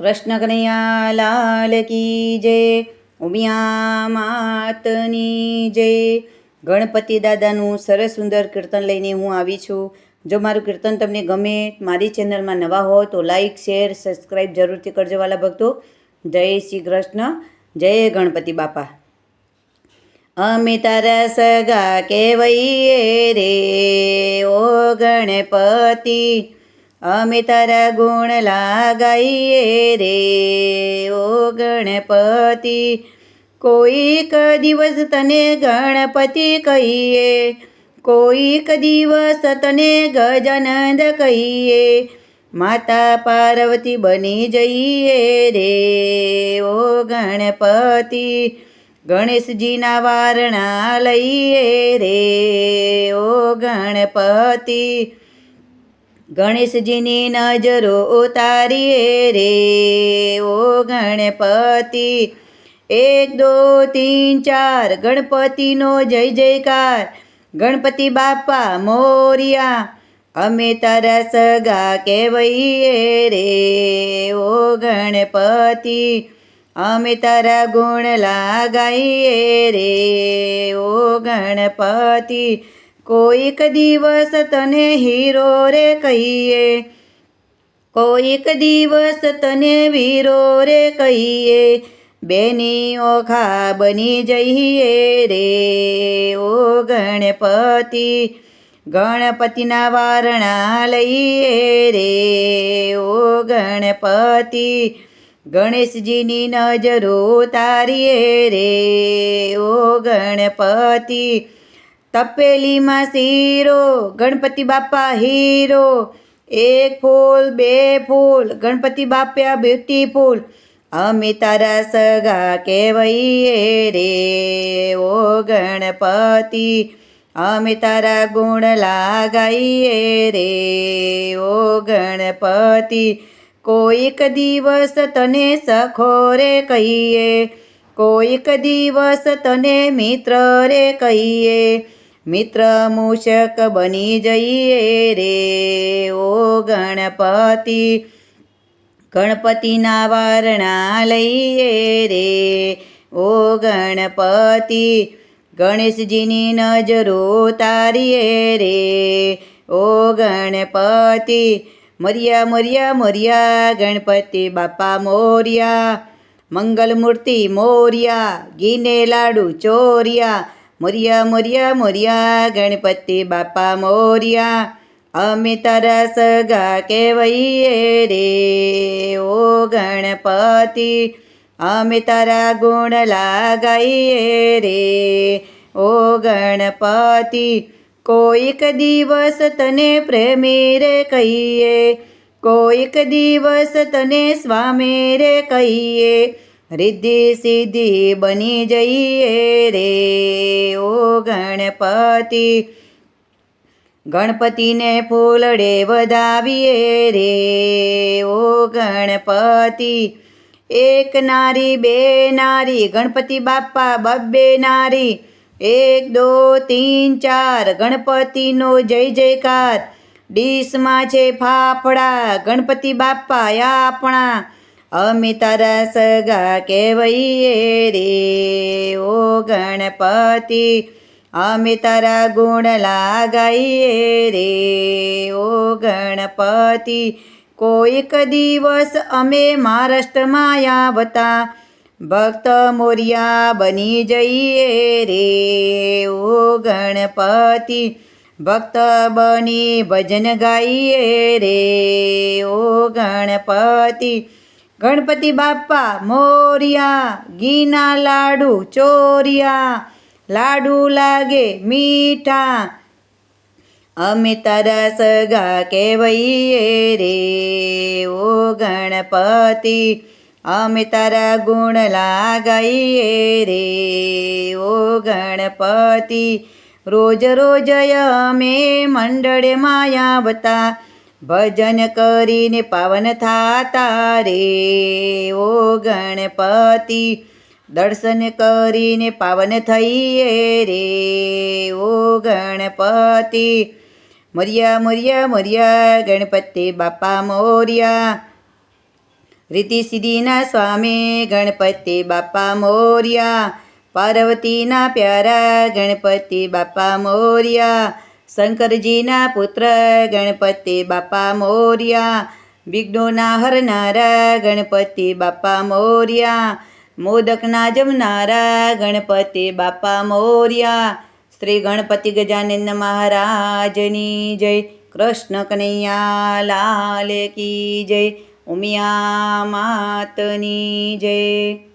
કૃષ્ણ કનૈયા લાલ કી જય, ઉમિયા માતની જય. ગણપતિ દાદાનું સરસ સુંદર કીર્તન લઈને હું આવી છું. જો મારું કીર્તન તમને ગમે, મારી ચેનલમાં નવા હો તો લાઈક શેર સબસ્ક્રાઈબ જરૂરથી કરજો વાલા ભક્તો. જય શ્રી કૃષ્ણ, જય ગણપતિ બાપા. અમે તારા સગા કેવઈએ રે, ઓ ગણપતિ. અમે તારા ગુણ લાગાઈએ રે, ઓ ગણપતિ. કોઈક દિવસ તને ગણપતિ કહીએ, કોઈક દિવસ તને ગજાનંદ કહીએ. માતા પાર્વતી બની જઈએ રે, ઓ ગણપતિ. ગણેશજીના વારણા લઈએ રે, ઓ ગણપતિ. ગણેશજીની નજરો ઉતારીએ રે. ઓ ગણપતિ, એક, દો, તીન, ચાર, ગણપતિનો જય જયકાર. ગણપતિ બાપા મોરિયા, અમે તારા સગા કહેવઈએ રે. ઓ ગણપતિ, અમે તારા ગુણ લાગાઈએ રે. ઓ ગણપતિ કોઈક દિવસ તને હીરો રે કહીએ. કોઈક દિવસ તને વીરો રે કહીએ. બેની ઓખા બની જઈએ રે. ઓ ગણપતિ, ગણપતિના વારણા લઈએ રે. ઓ ગણપતિ, ગણેશજીની નજરો તારીએ રે. ઓ ગણપતિ તપેલીમાં શીરો, ગણપતિ બાપા હીરો, એક ફૂલ, બે ફૂલ, ગણપતિ બાપ્યા બ્યુટીફુલ અમે તારા સગા કહેવાઈએ રે, ઓ ગણપતિ. અમે તારા ગુણ લાગાઈએ રે, ઓ ગણપતિ. કોઈક દિવસ તને સખો રે કહીએ, કોઈક દિવસ તને મિત્ર રે કહીએ. મિત્ર મૂષક બની જઈએ રે, ઓ ગણપતિ. ગણપતિના વારણા લઈએ રે, ઓ ગણપતિ. ગણેશજીની નજરો તારીએ રે, ઓ ગણપતિ. મર્યા મર્યા મર્યા, ગણપતિ બાપા મોર્યા. મંગલ મૂર્તિ મોર્યા, ગીને લાડુ ચોર્યા. મોર્યા મોર્યા મોર્યા, ગણપતિ બાપા મોર્યા, અમે તારા સગા કહેવાઈએ રે. ઓ ગણપતિ, અમે તારા ગુણ લાગાઈએ રે. ઓ ગણપતિ, કોઈક દિવસ તને પ્રેમી રે કહીએ. કોઈક દિવસ તને સ્વામી રે કહીએ. રિદ્ધિ સિદ્ધિ બની જઈએ રે. ઓ ગણપતિ, ગણપતિને ફૂલડે વધાવીએ રે. ઓ ગણપતિ, એક નારી, બે નારી, ગણપતિ બાપા, બબ્બે નારી, એક, દો, તીન, ચાર, ગણપતિનો જય જયકાર. ડીશમાં છે ફાફડા, ગણપતિ બાપા આપણા અમે તારા સગા કહેવઈએ રે, ઓ ગણપતિ અમે તારા ગુણ લાગાઈએ રે, ઓ ગણપતિ, કોઈક દિવસ અમે મહારાષ્ટ્રમાં આવતા ભક્ત મોરિયા બની જઈએ રે, ઓ ગણપતિ, ભક્ત બની ભજન ગાઈએ રે, ઓ ગણપતિ ગણપતિ બાપા મોરિયા ઘીના લાડુ, ચોરિયા, લાડુ લાગે મીઠા. અમે તારા સગા કહેવઈએ રે, ઓ ગણપતિ. અમે તારા ગુણ લાગાઈએ રે, ઓ ગણપતિ. રોજ રોજ અમે મંડળમાં આવતા ભજન કરીને પાવન થાતા રે. ઓ ગણપતિ, દર્શન કરીને પાવન થઈએ રે. ઓ ગણપતિ, મર્યા મર્યા મર્યા, ગણપતિ બાપા મોર્યા. રીતિ સિદ્ધિના સ્વામી, ગણપતિ બાપા મોર્યા. પાર્વતીના પ્યારા, ગણપતિ બાપા મોર્યા. શંકરજીના પુત્ર ગણપતિ બાપા મોર્યા, વિઘ્નોના હરનારા ગણપતિ બાપા મોર્યા, મોદકના જમનારા ગણપતિ બાપા મોર્યા, શ્રી ગણપતિ ગજાનંદ મહારાજની જય, કૃષ્ણ કનૈયા લાલ કી જય, ઉમિયા માતની જય.